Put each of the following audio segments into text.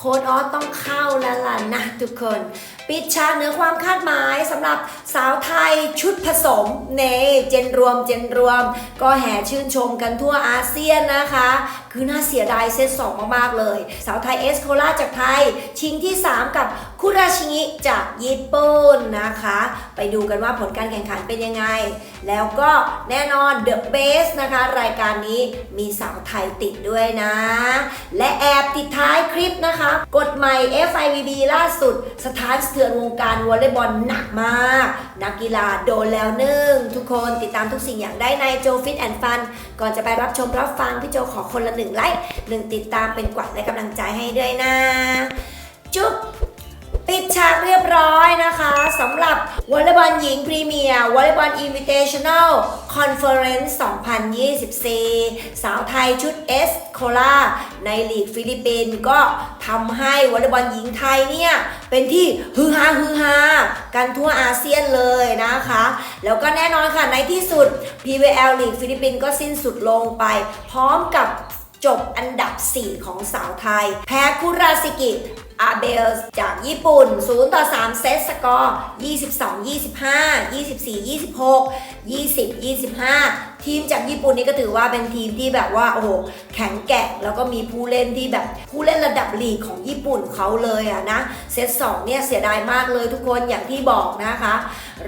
โค้ดออสต้องเข้าแล้วล่ะนะทุกคน ปิดฉากเหนือความคาดหมายสำหรับสาวไทยชุดผสมเนเจนรวมเจนรวม ก็แห่ชื่นชมกันทั่วอาเซียนนะคะ คือน่าเสียดายเซตสองมากๆเลย สาวไทยเอสโคล่าจากไทย ชิงที่ 3 กับคุราชิงิจากญี่ปุ่นนะคะ ไปดูกันว่าผลการแข่งขันเป็นยังไง แล้วก็แน่นอน The Base นะคะ รายการนี้มีสาวไทยติดด้วยนะ และแอบติดท้ายคลิปนะคะ กฎใหม่ FIVB ล่าสุดสถานสเือนวงการวอลเลย์บอลหนักมาก นักกีฬาโดนแล้วหนึ่งทุกคนติดตามทุกสิ่งอย่างได้ในโจฟิตแอนด์ฟันก่อนจะไปรับชมรับฟังพี่โจขอคนละหนึ่งไลค์หนึ่งติดตามเป็นกวัดและกำลังใจให้ด้วยนะ จุ๊บ ฉากเรียบร้อยนะคะสำหรับวอลเลย์บอลหญิงพรีเมียร์วอลเลย์บอลอินวิเทชันแนลคอนเฟอเรนซ์2024 สาวไทยชุดเอสโคลาในลีกฟิลิปปินส์ก็ทำให้วอลเลย์บอลหญิงไทยเนี่ย เป็นที่ฮือฮาฮือฮากันทั่วอาเซียนเลยนะคะ แล้วก็แน่นอนค่ะในที่สุด PVL ลีกฟิลิปปินส์ก็สิ้นสุดลงไป พร้อมกับ จบอันดับ 4 ของสาวไทย แพ้คุราซิกิ อาเบลจากญี่ปุ่น 0 ต่อ 3 เซตสกอร์ 22 25 24 26 20 25ทีมจากญี่ปุ่นนี่ก็ถือว่าเป็นทีมที่แบบว่าโอ้โหแข็งแกร่งแล้วก็มีผู้เล่นที่แบบผู้เล่นระดับลีกของญี่ปุ่นเขาเลยอะนะเซต2เนี่ยเสียดายมากเลยทุกคนอย่างที่บอกนะคะ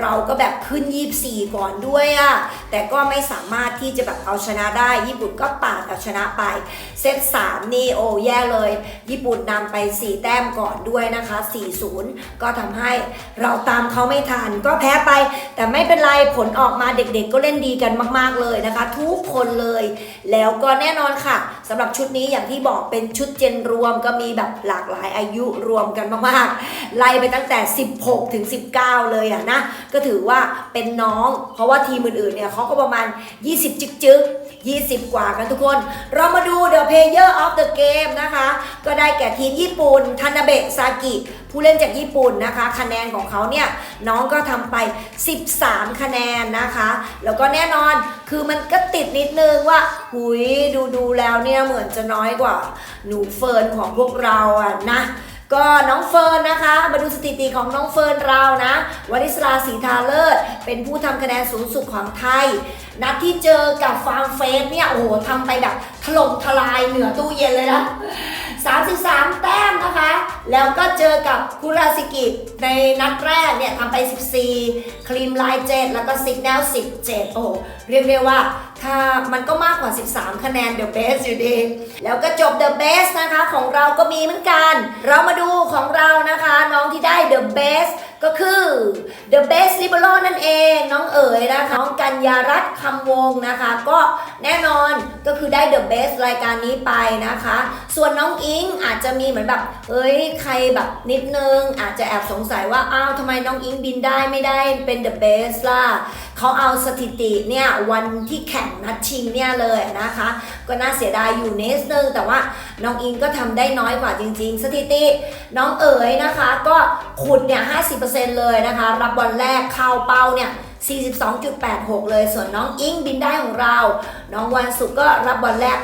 เราก็แบบขึ้น 24 ก่อนด้วยอะแต่ก็ไม่สามารถที่จะแบบเอาชนะได้ ญี่ปุ่นก็ปาดเอาชนะไป เซต3นี่โอ้แย่เลย ญี่ปุ่นนำไป 4 แต้มก่อนด้วยนะคะ 4-0 ก็ทำให้เราตามเขาไม่ทันก็แพ้ไป แต่ไม่เป็นไรผลออกมาเด็กๆ ก็เล่นดีกันมาก ๆเลยยนะคะ ทุกคนเลย แล้วก็แน่นอนค่ะ สำหรับชุดนี้อย่างที่บอกเป็นชุดเจนรวมก็มีแบบหลากหลายอายุรวมกันมากๆ ไล่ไปตั้งแต่ 16 ถึง 19 เลยอะนะ ก็ถือว่าเป็นน้อง เพราะว่าทีมอื่นๆเนี่ยเขาก็ประมาณ 20 จึกๆ20 กว่ากันทุกคน เรามาดู The Player of the Game นะคะ ก็ได้แก่ทีมญี่ปุ่นทานาเบะซากิ ผู้เล่นจากญี่ปุ่นนะคะ คะแนนของเขาเนี่ย น้องก็ทำไป 13 คะแนนนะคะ แล้วก็แน่นอนคือมันก็ติดนิดนึงว่า หุยดูดูๆ แล้วเนี่ยเหมือนจะน้อยกว่าหนูเฟิร์นของพวกเราอะนะก็น้องเฟิร์นนะคะ มาดูสถิติของน้องเฟิร์นเรานะวริศราศรีทาเลิศเป็นผู้ทำคะแนนสูงสุดของไทย นัดที่เจอกับฟาร์มเฟสเนี่ย โอ้โหทำไปแบบถล่มทลายเหนือตู้เย็นเลยนะ33 แต้มนะคะ แล้วก็เจอกับคุราซิกิในนัดแรกเนี่ยทำไป 14 ครีมไลน์7แล้วก็ซิกแนล17 โอ้โหเรียกได้ว่า ถ้ามันก็มากกว่า 13 คะแนน The Best อยู่ดี แล้วก็จบ The Best นะคะของเราก็มีเหมือนกัน เรามาดูของเรานะคะ น้องที่ได้ The Best ก็คือ The Best Libero นั่นเอง น้องเอ๋ยนะคะ น้องกัญญารัตน์คำวงนะคะ ก็แน่นอนก็คือได้ The Best รายการนี้ไปนะคะ ส่วนน้องอิงอาจจะมีเหมือนแบบเอ้ยใครแบบนิดนึง อาจจะแอบสงสัยว่า อ้าวทำไมน้องอิงบินได้ไม่ได้เป็น The Best ล่ะ เขาเอาสถิติเนี่ยวันที่แข่งนัดชิงเนี่ยเลยนะคะ ก็น่าเสียดายอยู่เนสนึงแต่ว่าน้องอิงก็ทำได้น้อยกว่าจริง ๆ สถิติน้องเอ๋ยนะคะ ก็ขุดเนี่ย50%เลยนะคะ รับบอลแรกเข้าเป้าเนี่ย 42.86 เลย ส่วนน้องอิงบินได้ของเรา น้องวันสุกร์ก็รับบอลแรก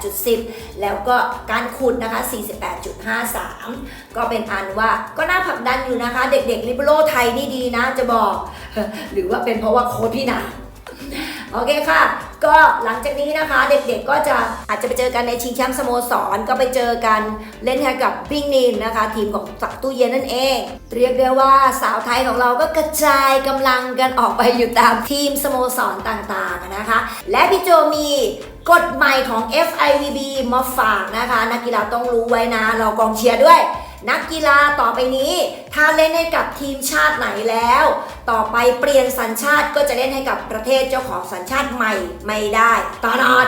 38.10 แล้วก็การขุดนะคะ 48.53 ก็เป็นอันว่าก็น่าผลักดันอยู่นะคะ เด็กๆลิเบโรไทยนี่ดีนะจะบอก หรือว่าเป็นเพราะว่าโค้ชพี่นา โอเคค่ะ ก็หลังจากนี้นะคะเด็กๆก็จะอาจจะไปเจอกันในชิงแชมป์สโมสร ก็ไปเจอกันเล่นให้กับพิงนินนะคะ ทีมของสักตู้เย็นนั่นเอง เรียกได้ว่าสาวไทยของเราก็กระจายกำลังกันออกไปอยู่ตามทีมสโมสรต่างๆนะคะ และพี่โจมีกฎใหม่ของ FIVB มาฝากนะคะ นักกีฬาต้องรู้ไว้นะ เรากองเชียร์ด้วย นักกีฬาต่อไปนี้ ถ้าเล่นให้กับทีมชาติไหนแล้ว ต่อไปเปลี่ยนสัญชาติก็จะเล่นให้กับประเทศเจ้าของสัญชาติใหม่ไม่ได้ตลอด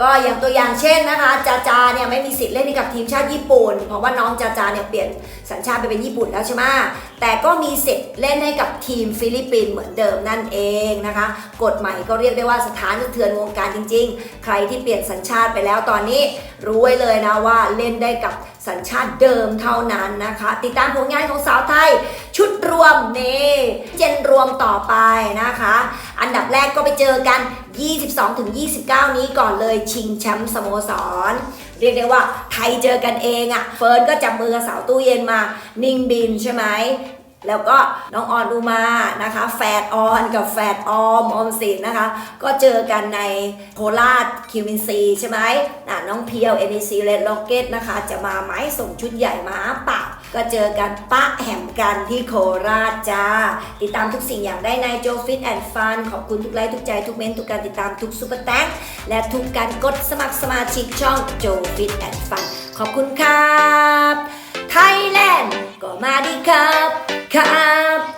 ก็อย่างตัวอย่างเช่นนะคะจาจาเนี่ยไม่มีสิทธิ์เล่นให้กับทีมชาติญี่ปุ่น เพราะว่าน้องจาจาเนี่ยเปลี่ยนสัญชาติไปเป็นญี่ปุ่นแล้วใช่ไหมแต่ก็มีสิทธิ์เล่นให้กับทีมฟิลิปปินส์เหมือนเดิมนั่นเองนะคะ กฎใหม่ก็เรียกได้ว่าสถานเทือนวงการจริง ๆ ใครที่เปลี่ยนสัญชาติไปแล้วตอนนี้รู้ไว้เลยนะว่าเล่นได้กับสัญชาติเดิมเท่านั้นนะคะ ติดตามผลงานของสาวไทย ชุดรวมเน่เจนรวมต่อไปนะคะ อันดับแรกก็ไปเจอกัน 22-29 นี้ก่อนเลยชิงแชมป์สโมสร เรียกได้ว่าไทยเจอกันเองอะ่ะ เฟิร์นก็จับมือกับสาวตู้เย็นมา นิ่งบินใช่ไหม แล้วก็น้องออนอุมานะคะแฝดออนกับแฝดออมออมสินนะคะ ก็เจอกันในโคราชคิวินซีใช่ไหมอะน้องเพียว NEC Red Rocket นะคะ จะมาไหมส่งชุดใหญ่มาปล่าก็เจอกันปะแหมกันที่โคราชจ้า ติดตามทุกสิ่งอย่างได้ในโจฟิตแอนด์ฟันขอบคุณทุกไลค์ทุกใจทุกเม้นต์ทุกการติดตามทุกซุปเปอร์แตงและทุกการกดสมัครสมาชิกช่องโจฟิตแอนด์ฟันขอบคุณครับไทยแลนด์ก็มาดีครับ ครับ